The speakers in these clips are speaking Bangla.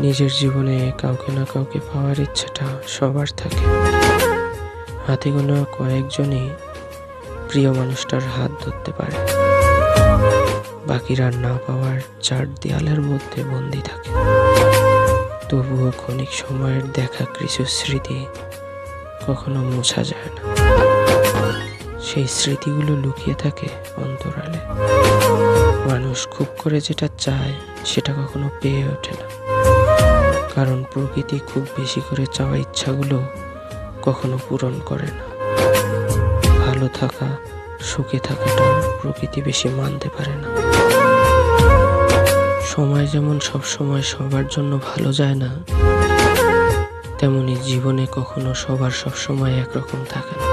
নিজের জীবনে কাউকে না কাউকে পাওয়ার ইচ্ছাটা সবার থাকে। হাতে গোনা কয়েকজনই প্রিয় মানুষটার হাত ধরতে পারে। বাকিরা না পাওয়ার চার দেয়ালের মধ্যে বন্দি থাকে। তবুও ক্ষণিক সময়ের দেখা কিছু স্মৃতি কখনো মোছা যায় না। সেই স্মৃতিগুলো লুকিয়ে থাকে অন্তরালে। মানুষ খুব করে যেটা চায়, সেটা কখনো পেয়ে ওঠে না। কারণ প্রকৃতি খুব বেশি করে চাওয়া ইচ্ছাগুলো কখনো পূরণ করে না। ভালো থাকা, সুখে থাকাটা প্রকৃতি বেশি মানতে পারে না। সময় যেমন সব সময় সবার জন্য ভালো যায় না, তেমনি জীবনে কখনো সবার সব সময় একরকম থাকে না।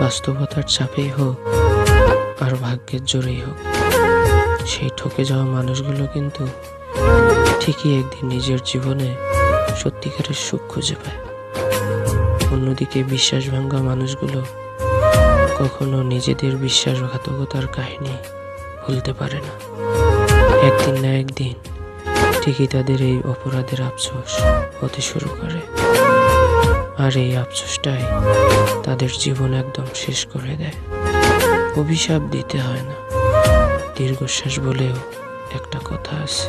বাস্তবতার চাপেই হোক আর ভাগ্যের জোরেই হোক, সেই ঠকে যাওয়া মানুষগুলো কিন্তু ঠিকই একদিন নিজের জীবনে সত্যিকারের সুখ খুঁজে পায়। অন্যদিকে বিশ্বাস ভাঙ্গা মানুষগুলো কখনো নিজেদের বিশ্বাসঘাতকতার কাহিনী ভুলতে পারে না। একদিন না একদিন ঠিকই তাদের এই অপরাধের আফসোস হতে শুরু করে। আর এই আফসোসটাই তাদের জীবন একদম শেষ করে দেয়। অভিশাপ দিতে হয় না। দীর্ঘশ্বাস বলেও একটা কথা আছে।